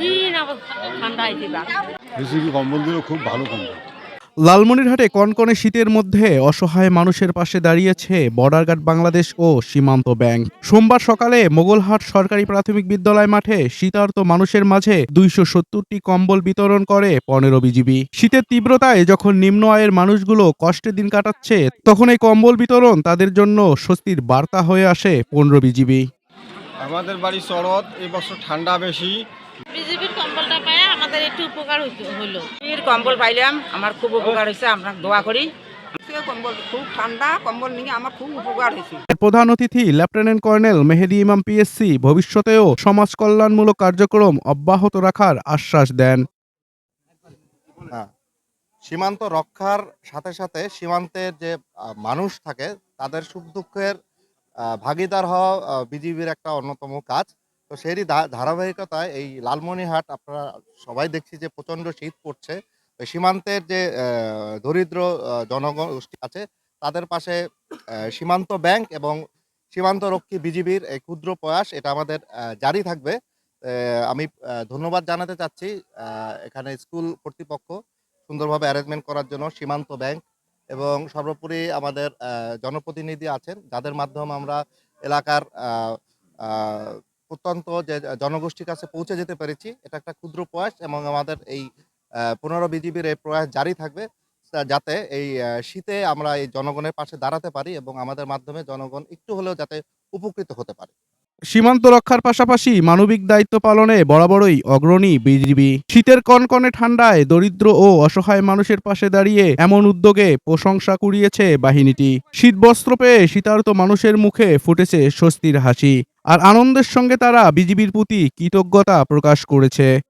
কঠিন ঠান্ডা হয়েছে বা কম্বল দিল খুব ভালো কম্বল। লালমনিরহাটে কনকনে শীতের মধ্যে অসহায় মানুষের পাশে দাঁড়িয়েছে বর্ডার গার্ড বাংলাদেশ ও সীমান্ত ব্যাংক। সোমবার সকালে মোগলহাট সরকারি প্রাথমিক বিদ্যালয় মাঠে শীতার্ত মানুষের মাঝে দুইশো সত্তরটি কম্বল বিতরণ করে পনেরো বিজিবি। শীতের তীব্রতায় যখন নিম্ন আয়ের মানুষগুলো কষ্টে দিন কাটাচ্ছে তখন এই কম্বল বিতরণ তাদের জন্য স্বস্তির বার্তা হয়ে আসে পনেরো বিজিবি। আমাদের বাড়ি শরৎ এই বছর ঠান্ডা বেশি বিজেপির কম্বলটা পায় আমাদের একটু উপকার হলো এর কম্বল পাইলাম আমার খুব উপকার হয়েছে আমরা দোয়া করি। কম্বল খুব ঠান্ডা কম্বল নিয়ে আমার খুব উপকার হয়েছে প্রধান অতিথি লেফটেন্যান্ট কর্নেল মেহেদি ইমাম পিএসসি ভবিষ্যতেও সমাজ কল্যাণমূলক কার্যক্রম অব্যাহত রাখার আশ্বাস দেন। সীমান্ত রক্ষার সাথে সাথে সীমান্তের যে মানুষ থাকে তাদের সুখ দুঃখের ভাগিদার হওয়া বিজিবির একটা অন্যতম কাজ। তো সেরই ধা- ধারাবাহিকতায় এই লালমনিহাট আপনারা সবাই দেখছি যে প্রচণ্ড শীত পড়ছে। সীমান্তের যে দরিদ্র জনগোষ্ঠী আছে, তাদের পাশে সীমান্ত ব্যাংক এবং সীমান্ত রক্ষী বিজিবির এই ক্ষুদ্র প্রয়াস, এটা আমাদের জারি থাকবে। আমি ধন্যবাদ জানাতে চাচ্ছি এখানে স্কুল কর্তৃপক্ষ সুন্দরভাবে অ্যারেঞ্জমেন্ট করার জন্য, সীমান্ত ব্যাংক এবং সর্বোপরি আমাদের জনপ্রতিনিধি আছেন, যাদের মাধ্যমে আমরা এলাকার প্রত্যন্ত যে জনগোষ্ঠীর কাছে পৌঁছে যেতে পেরেছি। এটা একটা ক্ষুদ্র প্রয়াস এবং আমাদের এই পনেরো বিজিবির এই প্রয়াস জারি থাকবে। যাতে এই শীতে আমরা এই জনগণের পাশে দাঁড়াতে পারি এবং আমাদের মাধ্যমে জনগণ একটু হলেও যাতে উপকৃত হতে পারে। সীমান্ত রক্ষার পাশাপাশি মানবিক দায়িত্ব পালনে বরাবরই অগ্রণী বিজিবি। শীতের কনকনে ঠান্ডায় দরিদ্র ও অসহায় মানুষের পাশে দাঁড়িয়ে এমন উদ্যোগে প্রশংসা কুড়িয়েছে বাহিনীটি। শীতবস্ত্র পেয়ে শীতার্ত মানুষের মুখে ফুটেছে স্বস্তির হাসি। আর আনন্দের সঙ্গে তারা বিজিবির প্রতি কৃতজ্ঞতা প্রকাশ করেছে।